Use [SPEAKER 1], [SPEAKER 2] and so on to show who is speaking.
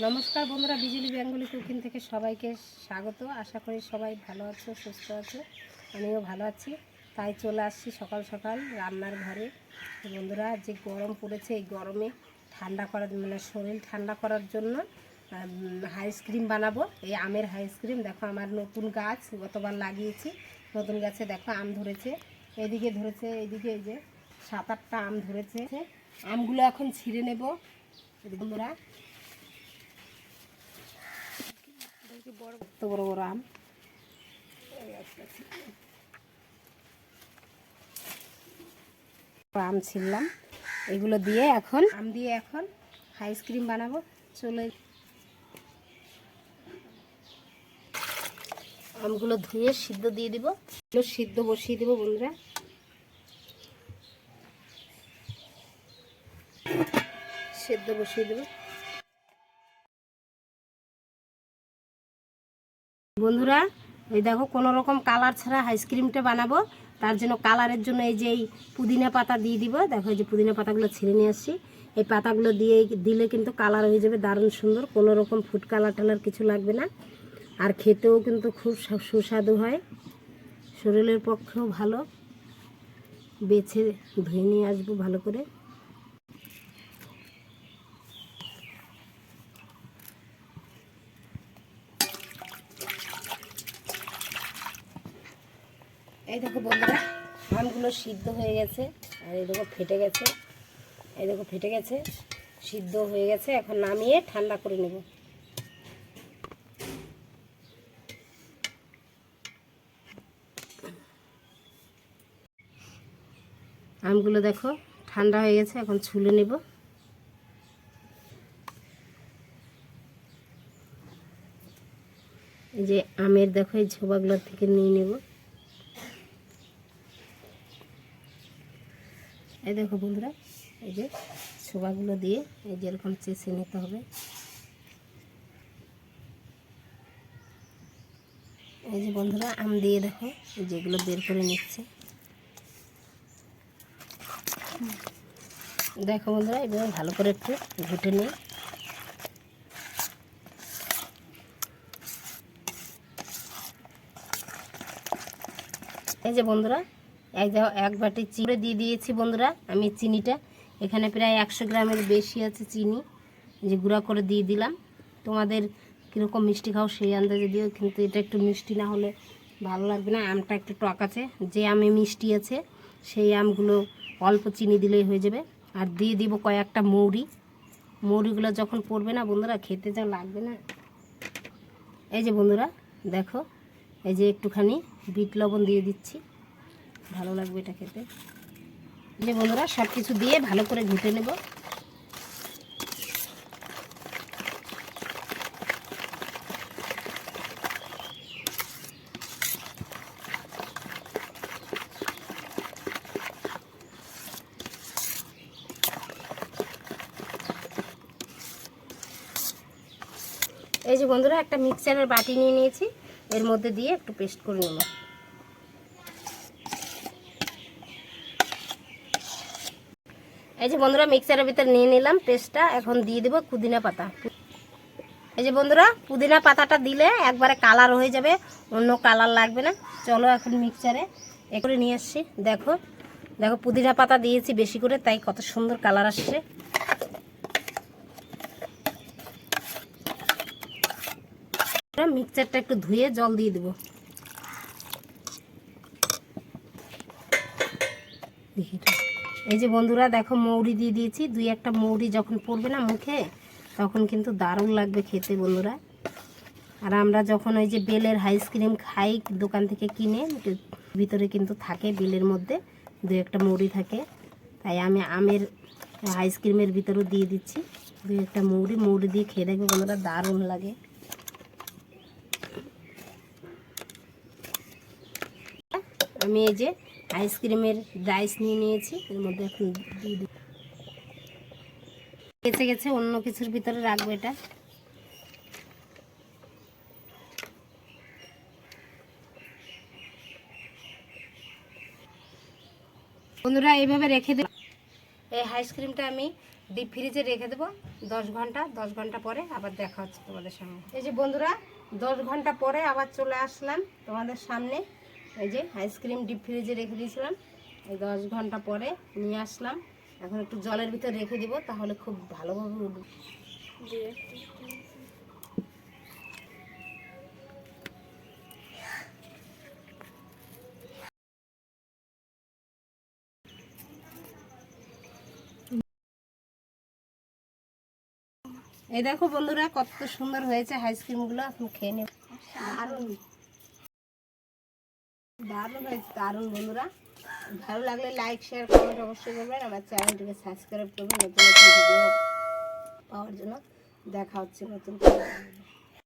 [SPEAKER 1] নমস্কার বন্ধুরা, বিজলি Bengali cooking থেকে সবাইকে স্বাগত। আশা করি সবাই ভালো আছো, সুস্থ আছো, আমিও ভালো আছি। তাই চলে আসছি সকাল সকাল রান্নার ঘরে। বন্ধুরা যে গরম পড়েছে, এই গরমে ঠান্ডা করার মানে শরীর ঠান্ডা করার জন্য আইসক্রিম বানাবো। এই আমের আইসক্রিম দেখো আমার নতুন গাছ, গতবার লাগিয়েছি। নতুন গাছে দেখো আম ধরেছে। এদিকে ধরেছে, এদিকে এই যে সাত আটটা আম ধরেছে। আমগুলো এখন ছিঁড়ে নেব। বন্ধুরা বড় বড়? আম। আম ছিললাম এগুলো দিয়ে এখন আম দিয়ে এখন আইসক্রিম বানাবো। চলে আমগুলো ধুয়ে সিদ্ধ দিয়ে দিব। সিদ্ধ বসিয়ে দেবো বন্ধুরা। সিদ্ধ বসিয়ে দেবো। বন্ধুরা, এই দেখো কোনো রকম কালার ছাড়া আইসক্রিমটা বানাবো। তার জন্য কালারের জন্য এই যে এই পুদিনা পাতা দিয়ে দিব। দেখো এই যে পুদিনা পাতাগুলো ছিঁড়ে নিয়ে আসছি। এই পাতাগুলো দিয়ে দিলে কিন্তু কালার হয়ে যাবে দারুণ সুন্দর। কোনো রকম ফুড কালার টালার কিছু লাগবে না। আর খেতেও কিন্তু খুব সুস্বাদু হয়। শরীরের পক্ষেও ভালো। বেছে ধুয়ে নিয়ে আসব ভালো করে। এই দেখো বন্ধুরা, আমগুলো সিদ্ধ হয়ে গেছে, আর এই দেখো ফেটে গেছে। এই দেখো ফেটে গেছে, সিদ্ধ হয়ে গেছে, এখন নামিয়ে ঠান্ডা করে নেব। আমগুলো দেখো ঠান্ডা হয়ে গেছে, এখন ছুলে নেব। এই যে আমের দেখো এই ঝোবাগুলোর থেকে নিয়ে নেব। এই দেখো বন্ধুরা, এই যে ছোবাগুলো দিয়ে এই যে এরকম চেষে নিতে হবে। এই যে বন্ধুরা, আম দিয়ে দেখো, এই যেগুলো বের করে নিচ্ছে। দেখো বন্ধুরা এবার ভালো করে একটু ঘুটে নিই। এই যে বন্ধুরা এক এক বাটি চিড়ে দিয়ে দিয়েছি বন্ধুরা, আমি চিনিটা। এখানে প্রায় একশো গ্রামের বেশি আছে চিনি যে গুঁড়া করে দিয়ে দিলাম। তোমাদের কীরকম মিষ্টি খাও সেই আন্দাজে দিও, কিন্তু এটা একটু মিষ্টি না হলে ভালো লাগবে না। আমটা একটু টক আছে, যে আমে মিষ্টি আছে, সেই আমগুলো অল্প চিনি দিলেই হয়ে যাবে। আর দিয়ে দিব কয়েকটা মৌরি। মৌরিগুলো যখন পড়বে না বন্ধুরা, খেতে যা লাগবে না। এই যে বন্ধুরা, দেখো, এই যে একটুখানি বিট লবণ দিয়ে দিচ্ছি। ভালো লাগবে এটা খেতে। যে বন্ধুরা সব কিছু দিয়ে ভালো করে ঘুটে নেব। এই যে বন্ধুরা, একটা মিক্সারের বাটি নিয়ে নিয়েছি। এর মধ্যে দিয়ে একটু পেস্ট করে নেব। এই যে বন্ধুরা মিক্সারের ভিতর নিয়ে নিলাম পেস্টটা এখন দিয়ে দেবো পুদিনা পাতা। এই যে বন্ধুরা, পুদিনা পাতাটা দিলে একবারে কালার হয়ে যাবে, অন্য কালার লাগবে না। চলো এখন মিক্সারে এ করে নিয়ে আসছি। দেখো দেখো পুদিনা পাতা দিয়েছি বেশি করে, তাই কত সুন্দর কালার আসছে। মিক্সচারটা একটু ধুয়ে জল দিয়ে দেবো। দেখি। এই যে বন্ধুরা, দেখো মৌরি দিয়ে দিয়েছি। দুই একটা মৌরি যখন পড়বে না মুখে, তখন কিন্তু দারুণ লাগবে খেতে বন্ধুরা। আর আমরা যখন ওই যে বেলের আইসক্রিম খাই দোকান থেকে কিনে, ভিতরে কিন্তু থাকে বেলের মধ্যে, দু একটা মৌরি থাকে। তাই আমি আমের আইসক্রিমের ভিতরেও দিয়ে দিচ্ছি। দুই একটা মৌরি মৌরি দিয়ে খেয়ে দেখবে বন্ধুরা, দারুণ লাগে। আমি এই যে আইসক্রিমের রাইস নিয়ে নিয়েছি, এর মধ্যে এখন গেছে গেছে অন্য কিছুর ভিতরে রাখব এটা। বন্ধুরা, এইভাবে রেখে দেব এই আইসক্রিমটা আমি ডিপ ফ্রিজে রেখে দেবো দশ ঘণ্টা। দশ ঘণ্টা পরে আবার দেখা হচ্ছে তোমাদের সঙ্গে এই যে বন্ধুরা, দশ ঘণ্টা পরে আবার চলে আসলাম তোমাদের সামনে। এই যে আইসক্রিম ডিপ ফ্রিজে রেখে দিয়েছিলাম। এই দশ ঘণ্টা পরে নিয়ে আসলাম। এখন একটু জলের ভিতর রেখে দিব, তাহলে খুব ভালোভাবে উঠবে। এই দেখো বন্ধুরা, কত সুন্দর হয়েছে আইসক্রিমগুলো এখন খেয়ে নেব। দারুণ দারুণ হয়েছে, দারুণ বন্ধুরা। ভালো লাগলে লাইক শেয়ার কমেন্ট অবশ্যই করবেন। আমার চ্যানেলটিকে সাবস্ক্রাইব করবেন, নতুন নতুন ভিডিও পাওয়ার জন্য। দেখা হচ্ছে নতুন।